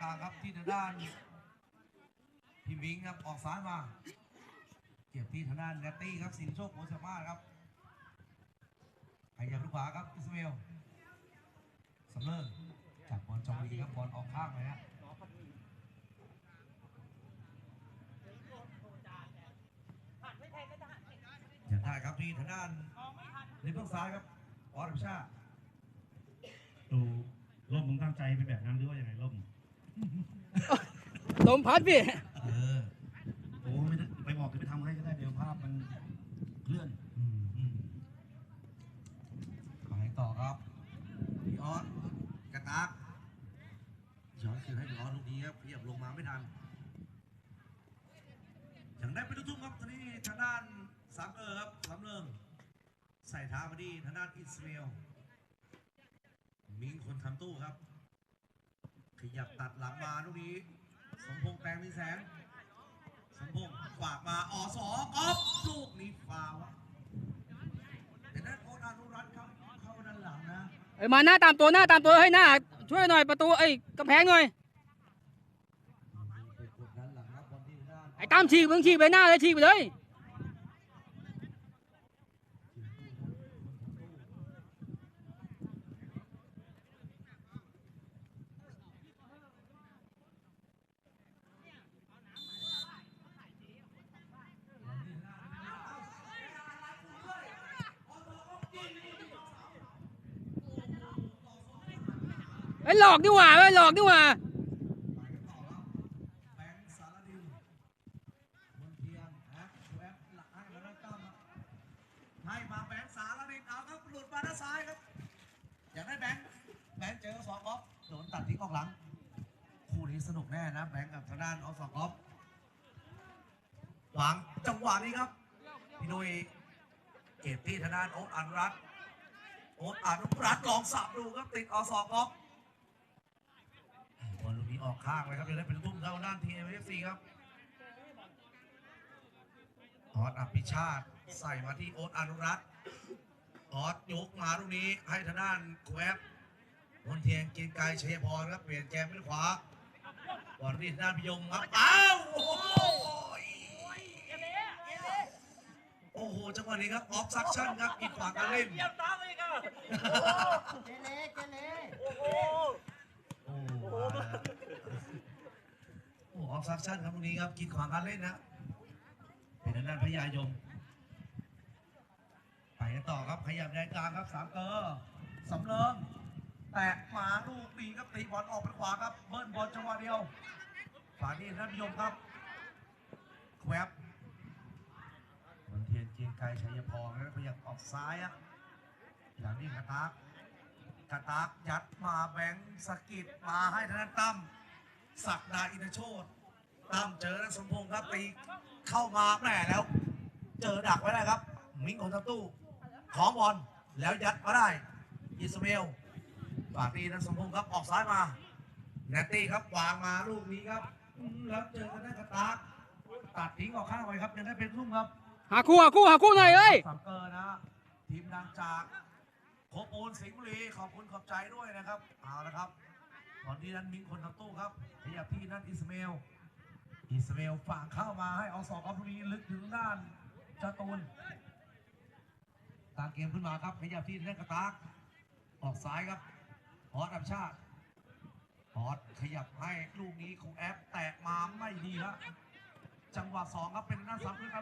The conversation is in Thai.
กลางครับที่ทางด้านพี่วิงครับออกซ้ายมา เก็บที่ทางด้านแนตตี้ครับสินโชคโอสามาครับขยับลูกขวาครับอิสมาเอลสำเริงจับบอลจองดีครับบอลออกข้างเลยฮะอย่าได้ครับที่ทางด้านในเบื้องซ้ายครับออสพิชาติดูล่มมึงตั้งใจเป็นแบบนั้นหรือว่ายังไงล่ม ลมพัดพี่เออโอ้ไม่ได้ไปบอกจะไปทำให้ก็ได้เดี๋ยวภาพมันเคลื่อนอืมอืมไปต่อครับพี่ออสกระตากย้อนคืนให้พี่ออสลูกนี้ครับเพียบลงมาไม่ทันอย่างได้ไปทุ่มครับตอนนี้ทางด้านสามเออครับสามเริงใส่เท้ามาดีทางด้านอิสราเอลมิงคนทำตู้ครับ ขยับตัดหลังมาลูกนี้ สมพงษ์แปลงมีแสง สมพงษ์ฝากมาอสอกอฟลูกนี้ฟาวอะแต่นั้นโอ๊ตอนุรัตน์ครับเข้าด้านหลังนะเอ้ยมาหน้าตามตัวหน้าตามตัวให้หน้า ช่วยหน่อยประตูไอ้ยกำแพงหน่อยไปกดด้านหลังครับบอลที่ด้านไอ้ตามฉีกมึงฉีกไปหน้าเลยฉีกไปเลย อ้หลอกดีกว่าไอ้ยหลอกดีกว่าไปกันต่อครับแบงค์สารดินมนเทียนนะแวบหลักให้มาด้านต้อมครับให้มาแบงค์สารดินเอาครับหลุดมาด้านซ้ายครับ อยากได้แบงค์แบงค์เจอสองกอล์ฟโดนตัดทิ้งออกหลัง คู่นี้สนุกแน่นะแบงค์กับทางด้านออฟสองกอล์ฟหวังจังหวะนี้ครับพี่นุ้ยเก็บที่ทางด้านโอ๊ตอนุรัตน์โอ๊ตอนุรัตน์ลองสับดูครับติดออสองกอล์ฟบ ออกข้างเลยครับจะได้เป็นทุ่มเข้าด้านทีเอ็มเอฟซีครับออสอภิชาติใส่มาที่โอ๊ตอนุรัตน์ออสยกมาลูกนี้ให้ทางด้านแควบมนเทียนกียงไกรชัยพรครับเปลี่ยนแกมไปขวาบอลนี่ด้านพิยงครับอ้าวโอ้โหโอ้โหจังหวะนี้ครับออฟซักชั่นครับอีกฝั่งการเล่น เยี่ยมตามเลยค่ะ เจเลเจเล โอ้โห โอ้โหมาแล้วโอ้ออฟซักชั่นครับตรงนี้ครับกินขวางการเล่นนะเป็นด้านพญายมไปต่อครับขยับแดนกลางครับสามเกอร์สำเริงแตะหมาลูกดีครับตีบอลออกไปขวาครับเบิ้ลบอลจังหวะเดียวฝานี่นันยมครับแควบมันเทียนเกียงไกรชัยพรนะครับพยายามออกซ้ายอะอย่างนี้กระตากกระตากยัดมาแบงค์สกิดมาให้ทางด้านตั้มศักดาอินโชต ตั้มเจอนักสมพงษ์ครับตีเข้ามาแหม่แล้ว เจอดักไว้ได้ครับ มิงของทัตู้ของบอลแล้วยัดมาได้อิสมาเอลฝากดีนักสมพงษ์ครับออกซ้ายมาแนตตี้ครับวางมาลูกนี้ครับอืมแล้วเจอกันได้กระตากตัดทิ้งออกข้างไปครับยังได้เป็นรุ่มครับหาคู่หาคู่หาคู่หน่อยเอ้ยสามเกอร์นะทีมดังจากโคโอนสิงห์บุรีขอบคุณขอบใจด้วยนะครับเอาละครับตอนนี้นั้นมิงคนทำตู้ครับขยับที่นั่นอิสมาเอล อิสมาเอลฝากเข้ามาให้เอาสองออฟตรงนี้ลึกถึงด้านจาตูนตางเกมขึ้นมาครับขยับที่เล่นกระตากออกซ้ายครับฮอตอับชาติฮอตขยับให้ลูกนี้ของแอปแตะมาไม่ดีฮะจังหวะสองครับเป็นหน้าสามขึ้นครับ